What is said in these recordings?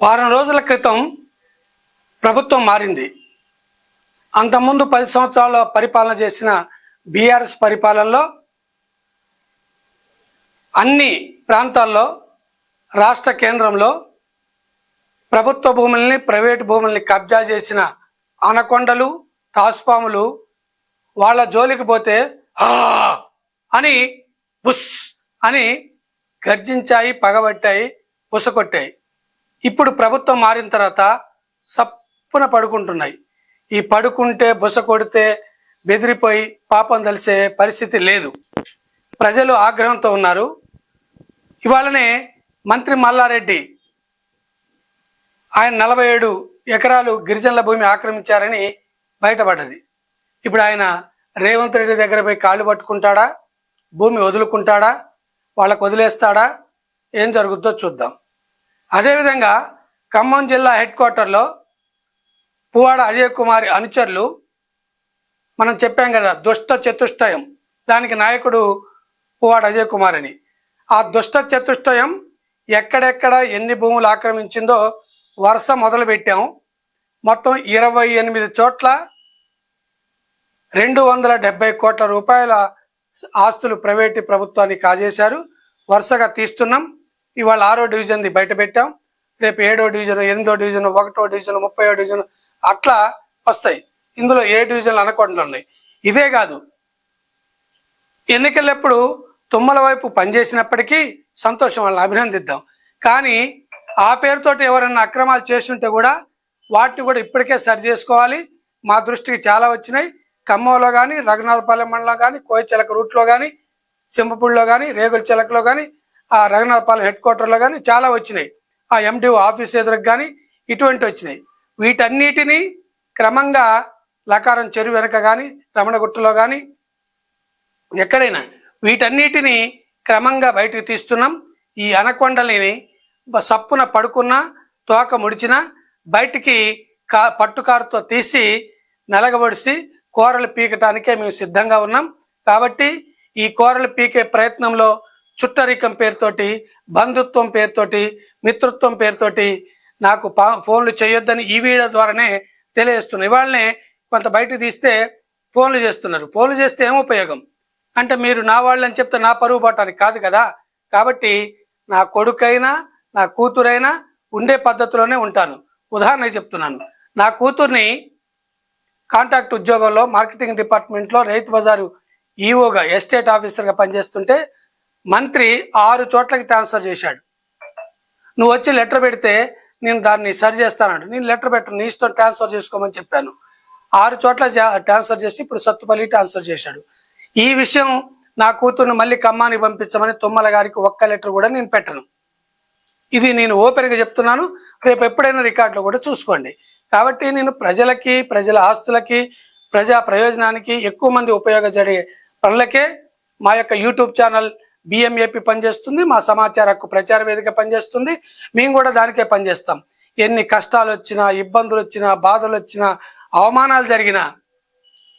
వారం రోజుల క్రితం ప్రభుత్వం మారింది. అంతకుముందు పది సంవత్సరాల పరిపాలన చేసిన బీఆర్ఎస్ పరిపాలనలో అన్ని ప్రాంతాల్లో రాష్ట్ర కేంద్రంలో ప్రభుత్వ భూముల్ని ప్రైవేటు భూముల్ని కబ్జా చేసిన అనకొండలు టాస్పాములు వాళ్ళ జోలికి పోతే అని బుస్ అని గర్జించాయి పగబట్టాయి ఉసకొట్టాయి. ఇప్పుడు ప్రభుత్వం మారిన తర్వాత సప్పున పడుకుంటున్నాయి. ఈ పడుకుంటే బుస కొడితే బెదిరిపోయి పాపం తెలిసే పరిస్థితి లేదు. ప్రజలు ఆగ్రహంతో ఉన్నారు. ఇవాళనే మంత్రి మల్లారెడ్డి ఆయన నలభై ఏడు ఎకరాలు గిరిజనుల భూమి ఆక్రమించారని బయటపడ్డది. ఇప్పుడు ఆయన రేవంత్ రెడ్డి దగ్గర పోయి కాళ్ళు పట్టుకుంటాడా? భూమి వదులుకుంటాడా? వాళ్ళకు వదిలేస్తాడా? ఏం జరుగుద్దో చూద్దాం. అదేవిధంగా ఖమ్మం జిల్లా హెడ్ క్వార్టర్లో పువ్వాడ అజయ్ కుమార్ అనుచరులు మనం చెప్పాం కదా దుష్ట చతుష్టయం. దానికి నాయకుడు పువ్వాడ అజయ్ కుమార్ అని ఆ దుష్ట చతుష్టయం ఎక్కడెక్కడ ఎన్ని భూములు ఆక్రమించిందో వరుస మొదలుపెట్టాము మొత్తం ఇరవై ఎనిమిది చోట్ల రెండు వందల డెబ్బై కోట్ల రూపాయల ఆస్తులు ప్రైవేటు ప్రభుత్వానికి కాజేశారు వరుసగా తీస్తున్నాం. ఇవాళ ఆరో డివిజన్ది బయట పెట్టాం. రేపు ఏడో డివిజన్ ఎనిమిదో డివిజన్ ఒకటో డివిజన్ ముప్పై డివిజన్ అట్లా వస్తాయి. ఇందులో ఏ డివిజన్లు అనకుండా ఉన్నాయి. ఇదే కాదు. ఎన్నికలప్పుడు తుమ్మల వైపు పనిచేసినప్పటికీ సంతోషం వాళ్ళని అభినందిద్దాం. కానీ ఆ పేరుతోటి ఎవరైనా అక్రమాలు చేస్తుంటే కూడా వాటిని కూడా ఇప్పటికే సరి చేసుకోవాలి. మా దృష్టికి చాలా వచ్చినాయి. ఖమ్మంలో కానీ రఘునాథపాలెం మండలం కానీ కోయచిలక రూట్లో కానీ చింపపూడిలో కానీ రేగుల చిలకలో కానీ ఆ రఘునాథపాలెం హెడ్ క్వార్టర్లో కానీ చాలా వచ్చినాయి. ఆ ఎండిఓ ఆఫీస్ ఎదురుకు కానీ ఇటువంటి వచ్చినాయి. వీటన్నిటినీ క్రమంగా లకారం చెరువు వెనక కానీ రమణగుట్టలో కానీ ఎక్కడైనా వీటన్నిటిని క్రమంగా బయటకు తీస్తున్నాం. ఈ అనకొండలిని సప్పున పడుకున్నా తోక ముడిచినా బయటికి కా పట్టుకారుతో తీసి నలగబడిసి కూరలు పీకటానికే మేము సిద్ధంగా ఉన్నాం. కాబట్టి ఈ కూరలు పీకే ప్రయత్నంలో చుట్టరికం పేరుతోటి బంధుత్వం పేరుతోటి మిత్రత్వం పేరుతోటి నాకు పా- ఫోన్లు చేయొద్దని ఈ వీడియో ద్వారానే తెలియజేస్తున్నాను ఇవాళనే కొంత బయటకు తీస్తే ఫోన్లు చేస్తున్నారు. ఫోన్లు చేస్తే ఏం ఉపయోగం? అంటే మీరు నా వాళ్ళని చెప్తే నా పరువు పోవటానికి కాదు కదా? కాబట్టి నా కొడుకైనా నా కూతురైనా ఉండే పద్ధతిలోనే ఉంటాను. ఉదాహరణకి చెప్తున్నాను. నా కూతుర్ని కాంట్రాక్ట్ ఉద్యోగంలో మార్కెటింగ్ డిపార్ట్మెంట్లో రైతు బజారు ఈఓగా ఎస్టేట్ ఆఫీసర్గా పనిచేస్తుంటే మంత్రి ఆరు చోట్లకి ట్రాన్స్ఫర్ చేశాడు. నువ్వు వచ్చి లెటర్ పెడితే నేను దాన్ని సరి చేస్తానంట నేను లెటర్ పెట్టను నీ ఇష్టం ట్రాన్స్ఫర్ చేసుకోమని చెప్పాను. ఆరు చోట్ల ట్రాన్స్ఫర్ చేసి ఇప్పుడు సత్తుపల్లి ట్రాన్స్ఫర్ చేశాడు. ఈ విషయం నా కూతుర్ని మళ్ళీ ఖమ్మానికి పంపించమని తుమ్మల గారికి ఒక్క లెటర్ కూడా నేను పెట్టను. ఇది నేను ఓపెన్గా చెప్తున్నాను. రేపు ఎప్పుడైనా రికార్డులో కూడా చూసుకోండి. కాబట్టి నేను ప్రజలకి ప్రజల ఆస్తులకి ప్రజా ప్రయోజనానికి ఎక్కువ మంది ఉపయోగపడే పనులకే మా యొక్క యూట్యూబ్ ఛానల్ బిఎంఏపి పనిచేస్తుంది మా సమాచార హక్కు ప్రచార వేదిక పనిచేస్తుంది మేము కూడా దానికే పనిచేస్తాం. ఎన్ని కష్టాలు వచ్చినా ఇబ్బందులు వచ్చినా బాధలు వచ్చినా అవమానాలు జరిగినా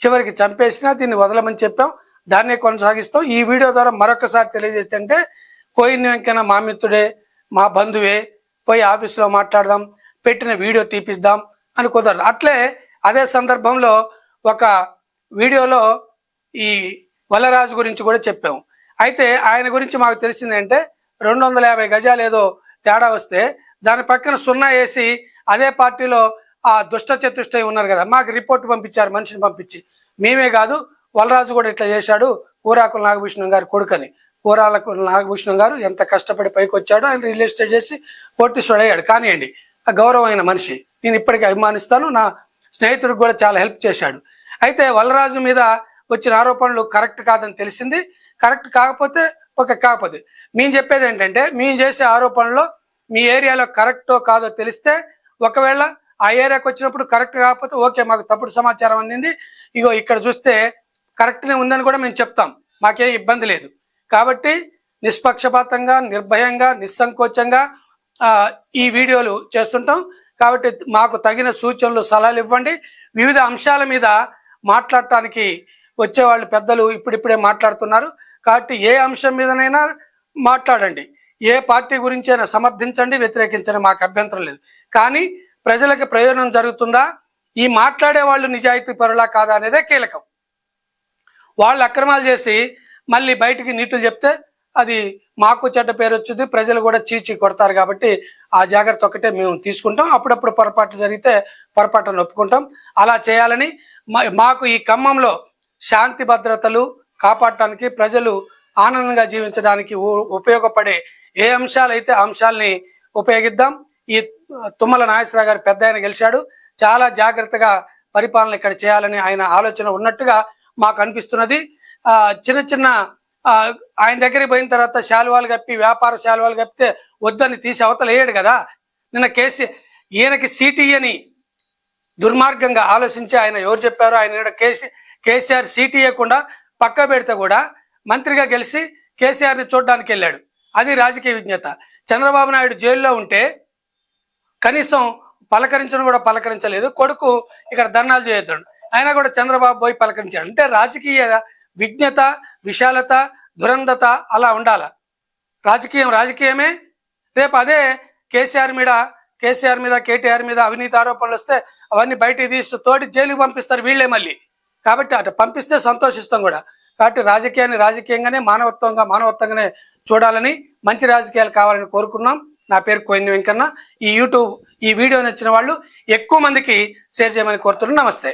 చివరికి చంపేసినా దీన్ని వదలమని చెప్పాం. దాన్నే కొనసాగిస్తాం. ఈ వీడియో ద్వారా మరొకసారి తెలియజేస్తుంటే కోయిన్ వెంకన్న మా మిత్రుడే మా బంధువే పోయి ఆఫీసులో మాట్లాడదాం పెట్టిన వీడియో తీపిద్దాం అని కుదరదు. అట్లే అదే సందర్భంలో ఒక వీడియోలో ఈ వల్లరాజు గురించి కూడా చెప్పాం. అయితే ఆయన గురించి మాకు తెలిసిందంటే రెండు వందల యాభై గజాలు ఏదో తేడా వస్తే దాని పక్కన సున్నా వేసి అదే పార్టీలో ఆ దుష్ట చతుష్టయం ఉన్నారు కదా మాకు రిపోర్ట్ పంపించారు మనిషిని పంపించి. మేమే కాదు వలరాజు కూడా ఇట్లా చేశాడు ఊరాకుల నాగభూషణం గారు కొడుకని. ఊరాలకు నాగభూషణం గారు ఎంత కష్టపడి పైకి వచ్చాడో ఆయన రియల్ ఎస్టేట్ చేసి కోటీశ్వరుడు అయ్యాడు కానివ్వండి ఆ గౌరవమైన మనిషి. నేను ఇప్పటికీ అభిమానిస్తాను నా స్నేహితుడికి కూడా చాలా హెల్ప్ చేశాడు. అయితే వలరాజు మీద వచ్చిన ఆరోపణలు కరెక్ట్ కాదని తెలిసింది. కరెక్ట్ కాకపోతే ఒక కాకపోతే. మేము చెప్పేది ఏంటంటే మేము చేసే ఆరోపణలో మీ ఏరియాలో కరెక్టో కాదో తెలిస్తే ఒకవేళ ఆ ఏరియాకి వచ్చినప్పుడు కరెక్ట్ కాకపోతే ఓకే మాకు తప్పుడు సమాచారం అందింది. ఇగో ఇక్కడ చూస్తే కరెక్ట్నే ఉందని కూడా మేము చెప్తాం. మాకే ఇబ్బంది లేదు. కాబట్టి నిష్పక్షపాతంగా నిర్భయంగా నిస్సంకోచంగా ఈ వీడియోలు చేస్తుంటాం. కాబట్టి మాకు తగిన సూచనలు సలహాలు ఇవ్వండి. వివిధ అంశాల మీద మాట్లాడటానికి వచ్చేవాళ్ళు పెద్దలు ఇప్పుడిప్పుడే మాట్లాడుతున్నారు. కాబట్టి ఏ అంశం మీదనైనా మాట్లాడండి. ఏ పార్టీ గురించైనా సమర్థించండి వ్యతిరేకించండి మాకు అభ్యంతరం లేదు. కానీ ప్రజలకు ప్రయోజనం జరుగుతుందా? ఈ మాట్లాడే వాళ్ళు నిజాయితీ పరులా కాదా అనేదే కీలకం. వాళ్ళు అక్రమాలు చేసి మళ్ళీ బయటికి నీతులు చెప్తే అది మాకు చెడ్డ పేరు వచ్చింది ప్రజలు కూడా చీచి కొడతారు కాబట్టి ఆ జాగ్రత్త ఒకటే మేము తీసుకుంటాం. అప్పుడప్పుడు పొరపాటు జరిగితే పొరపాటును ఒప్పుకుంటాం. అలా చేయాలని మాకు ఈ ఖమ్మంలో శాంతి భద్రతలు కాపాడటానికి ప్రజలు ఆనందంగా జీవించడానికి ఉపయోగపడే ఏ అంశాలు అయితే ఆ అంశాలని ఉపయోగిద్దాం. ఈ తుమ్మల నాగేశ్వరరావు గారు పెద్ద ఆయన గెలిచాడు. చాలా జాగ్రత్తగా పరిపాలన ఇక్కడ చేయాలని ఆయన ఆలోచన ఉన్నట్టుగా మాకు అనిపిస్తున్నది. ఆ చిన్న చిన్న ఆయన దగ్గరికి పోయిన తర్వాత శాలువాలు కప్పి వ్యాపార శాలువాలు కప్పితే వద్దని తీసి అవతల కదా. నిన్న కేసీ ఈయనకి సీటీ అని దుర్మార్గంగా ఆలోచించి ఆయన ఎవరు చెప్పారో ఆయన ఈడ కేసీ కేసీఆర్ సీటీ ఇవ్వకుండా పక్క పెడితే కూడా మంత్రిగా గెలిచి కేసీఆర్ని చూడడానికి వెళ్ళాడు అది రాజకీయ విజ్ఞత. చంద్రబాబు నాయుడు జైల్లో ఉంటే కనీసం పలకరించడం కూడా పలకరించలేదు. కొడుకు ఇక్కడ ధర్నాలు చేయొద్దాడు. అయినా కూడా చంద్రబాబు పోయి పలకరించాడు. అంటే రాజకీయ విజ్ఞత విశాలత దురంధత అలా ఉండాల. రాజకీయం రాజకీయమే. రేపు అదే కేసీఆర్ మీద కేసీఆర్ మీద కేటీఆర్ మీద అవినీతి ఆరోపణలు వస్తే అవన్నీ బయటికి తీసి తోటి జైలుకి పంపిస్తారు వీళ్ళే మళ్ళీ. కాబట్టి అటు పంపిస్తే సంతోషిస్తాం కూడా. కాబట్టి రాజకీయాన్ని రాజకీయంగానే మానవత్వంగా మానవత్వంగానే చూడాలని మంచి రాజకీయాలు కావాలని కోరుకున్నాం. నా పేరు కోయిని వెంకన్న. ఈ యూట్యూబ్ ఈ వీడియో నచ్చిన వాళ్ళు ఎక్కువ మందికి షేర్ చేయమని కోరుతున్నాను నమస్తే.